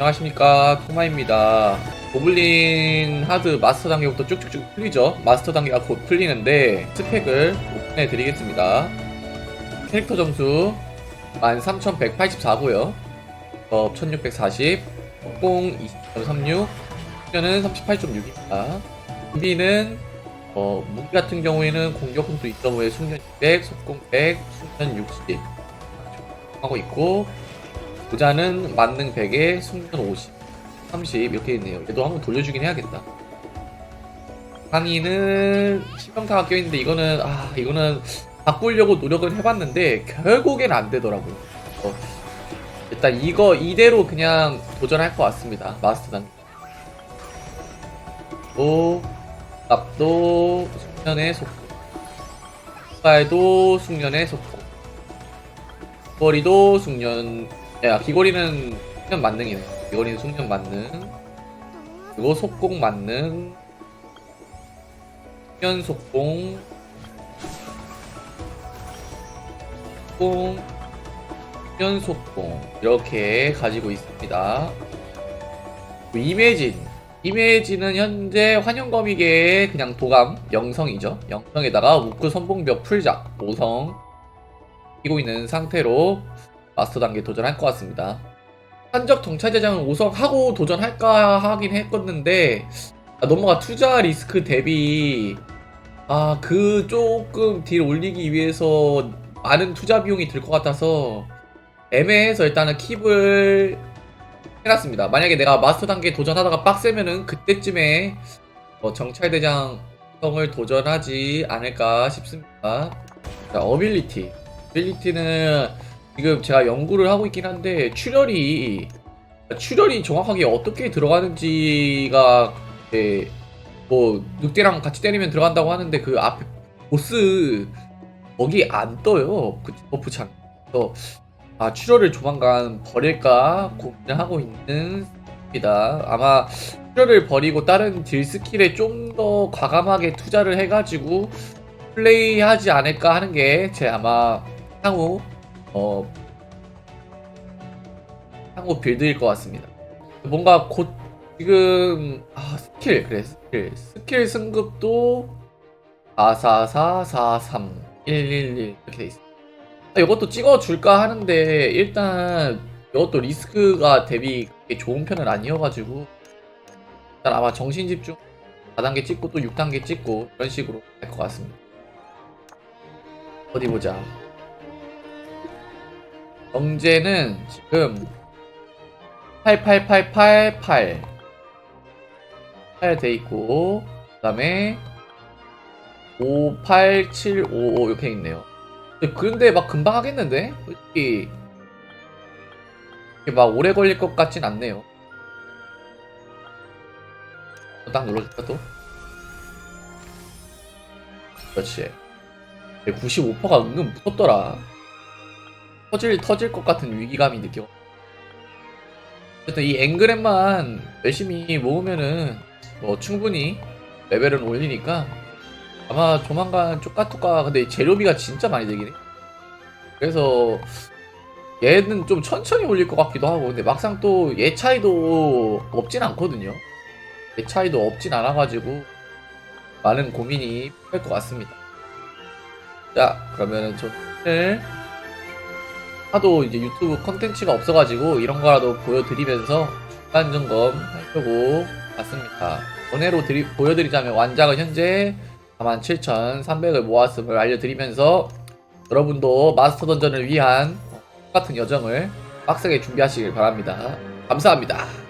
안녕하십니까. 토마입니다. 고블린 하드 마스터 단계부터 쭉쭉쭉 풀리죠? 마스터 단계가 곧 풀리는데 스펙을 오픈해 드리겠습니다. 캐릭터 점수 13184고요. 어, 1640 공 20.36 숙련은 38.6입니다. 준비는 어, 무기 같은 경우에는 공격 공수 2.5에 숙련 200 속공 100 숙련 60 하고 있고 부자는 만능 100에 숙련 50, 30 이렇게 있네요. 얘도 한번 돌려주긴 해야겠다. 상의는 치명타가 껴있는데 이거는 아 이거는 바꾸려고 노력을 해봤는데 결국엔 안 되더라고요. 어, 일단 이거 이대로 그냥 도전할 것 같습니다. 마스터 단계. 또 납도 숙련의 속도. 발도 숙련의 속도. 귀걸이도 숙련 야 귀걸이는 숙련 만능이네 귀걸이는 숙련 만능. 그리고 속공 만능. 숙련 속공. 속공. 숙련 속공. 이렇게 가지고 있습니다. 그리고 이매진. 이매진은 현재 환영거미계의 그냥 도감 영성이죠. 영성에다가 우크 선봉벽 풀작 5성. 끼고 있는 상태로 마스터 단계 도전할 것 같습니다. 한적 정찰대장은 5성 하고 도전할까 하긴 했었는데 아, 넘어가 투자 리스크 대비 아 그 조금 딜 올리기 위해서 많은 투자 비용이 들 것 같아서 애매해서 일단은 킵을 해놨습니다. 만약에 내가 마스터 단계 도전하다가 빡세면은 그때쯤에 어, 정찰대장 성을 도전하지 않을까 싶습니다. 자, 어빌리티. 어빌리티는 지금 제가 연구를 하고 있긴 한데 출혈이 출혈이 정확하게 어떻게 들어가는지가 예, 뭐 늑대랑 같이 때리면 들어간다고 하는데 그 앞에 보스 거기 안 떠요 그 버프 창. 그래서 아 출혈을 조만간 버릴까 고민을 하고 있는 입니다. 아마 출혈을 버리고 다른 딜 스킬에 좀 더 과감하게 투자를 해가지고 플레이하지 않을까 하는 게 제 아마 향후 어 향후 빌드일 것 같습니다. 뭔가 곧 지금 아 스킬 그래 스킬 스킬 승급도 44443 111 이렇게 돼 있어. 아, 이것도 찍어줄까 하는데 일단 이것도 리스크가 대비 좋은 편은 아니어가지고 일단 아마 정신 집중 4단계 찍고 또 6단계 찍고 이런 식으로 할 것 같습니다. 어디 보자. 영재는 지금 88888 8돼 있고 그 다음에 58755 이렇게 있네요. 그런데 막 금방 하겠는데? 솔직히 이게 막 오래 걸릴 것 같진 않네요. 딱 눌러줄까 또? 그렇지. 95%가 은근 무섭더라. 터질 터질 것 같은 위기감이 느껴. 어쨌든 이 앵그램만 열심히 모으면은 뭐 충분히 레벨은 올리니까 아마 조만간 쪼까쪼까 근데 재료비가 진짜 많이 들긴 해. 그래서 얘는 좀 천천히 올릴 것 같기도 하고 근데 막상 또 얘 차이도 없진 않거든요. 얘 차이도 없진 않아가지고 많은 고민이 필요할 것 같습니다. 자 그러면은 좀 오늘 하도 이제 유튜브 컨텐츠가 없어가지고 이런 거라도 보여드리면서 중간 점검 하려고 왔습니다. 원회로 드리, 보여드리자면 완작은 현재 47,300을 모았음을 알려드리면서 여러분도 마스터 던전을 위한 똑같은 여정을 빡세게 준비하시길 바랍니다. 감사합니다.